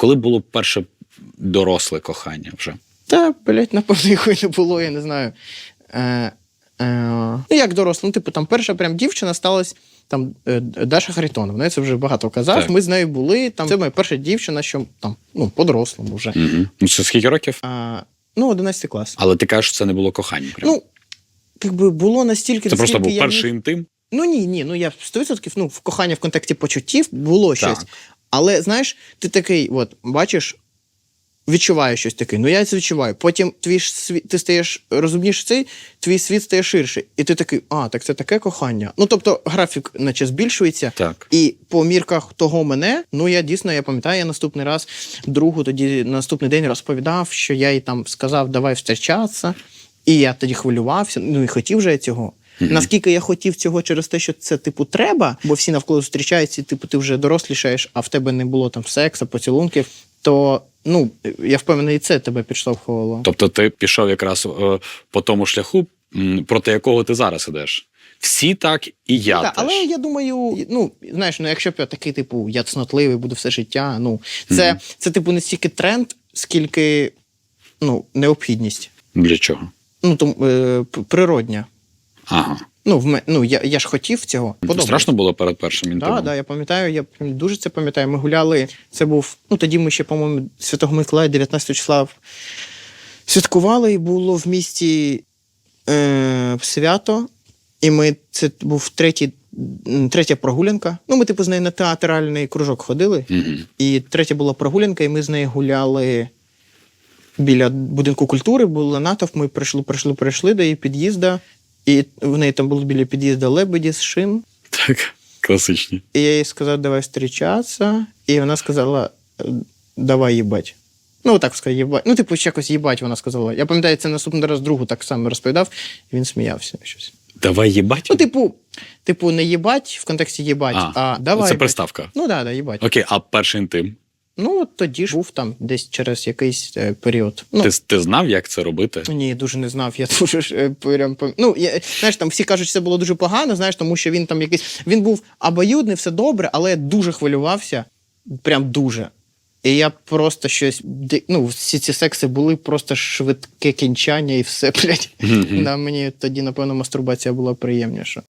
коли було перше доросле кохання вже? Та, блядь, напевно, його не було, я не знаю. Е, е, ну, як доросло, ну, типу, там перша прям дівчина сталася там е, Даша Харитонова. Я це вже багато казав. Так. Ми з нею були. Там, це моя перша дівчина, що там, ну, по-дорослому вже. Угу. Ну, це скільки років? А, ну, 11 клас. Але ти кажеш, що це не було кохання. Прям. Ну, якби було настільки. це просто був я перший міг- інтим. Ну ні, ні, ну я 100% ну, в кохання в контексті почуттів було щось. Але знаєш, ти такий, от, бачиш, відчуваєш щось таке. Ну я це відчуваю. Потім твій світ, ти стаєш розумніше цей, твій світ стає ширше. І ти такий, а, так це таке кохання. Ну тобто графік, наче збільшується. Так. І по мірках того мене, ну я дійсно я пам'ятаю, я наступний раз другу тоді наступний день розповідав, що я їй там сказав, давай зустрічатися. І я тоді хвилювався, ну і хотів же я цього. Наскільки я хотів цього через те, що це типу треба, бо всі навколо зустрічаються, і, типу, ти вже дорослішаєш, а в тебе не було там сексу, поцілунків, то ну я впевнений, і це тебе підштовхувало. Тобто ти пішов якраз е, по тому шляху, проти якого ти зараз ідеш. Всі так, і я Ну, Так, теж. але я думаю, ну знаєш, ну якщо б я такий, типу, я цнотливий, буду все життя. Ну це, це типу, не стільки тренд, скільки ну, необхідність. Для чого? Ну, тому, е, природня. Ага. Ну, в ме, ну я, я ж хотів цього. Подобається. Страшно було перед першим інтимом? Так, да, я пам'ятаю, я дуже це пам'ятаю. Ми гуляли. Це був. Ну тоді ми ще, по-моєму, Святого Миколая 19 числа святкували, і було в місті е, свято. І ми це був третій, третя прогулянка. Ну, ми, типу, з нею на театральний кружок ходили. Мгм. І третя була прогулянка, і ми з нею гуляли біля будинку культури, була натовп. Ми прийшли, прийшли, прийшли до її під'їзда. І в неї там було біля під'їзду лебеді з шин. Так, класичні. І я їй сказав, давай зустрічатися. І вона сказала, «Е, давай їбать. Ну, так сказати, їбать. Ну, типу, якось їбать, вона сказала. Я пам'ятаю, це наступний раз другу так само розповідав, і він сміявся. Щось. Давай їбать. Ну, типу, типу, не їбать в контексті їбать, а, а, давай. це приставка. Ну, да, да, їбать. Окей, а перший інтим? Ну, от тоді ж був там десь через якийсь е, період. Ну, Ти, ти знав, як це робити? Ні, дуже не знав. Я дуже ж е, прям пам- ну я, знаєш, там всі кажуть, що це було дуже погано, знаєш, тому що він там якийсь він був обоюдний, все добре, але я дуже хвилювався. Прям дуже. І я просто щось. Ну, всі ці секси були просто швидке кінчання і все, блядь. Мгм. Да, мені тоді, напевно, мастурбація була приємніша.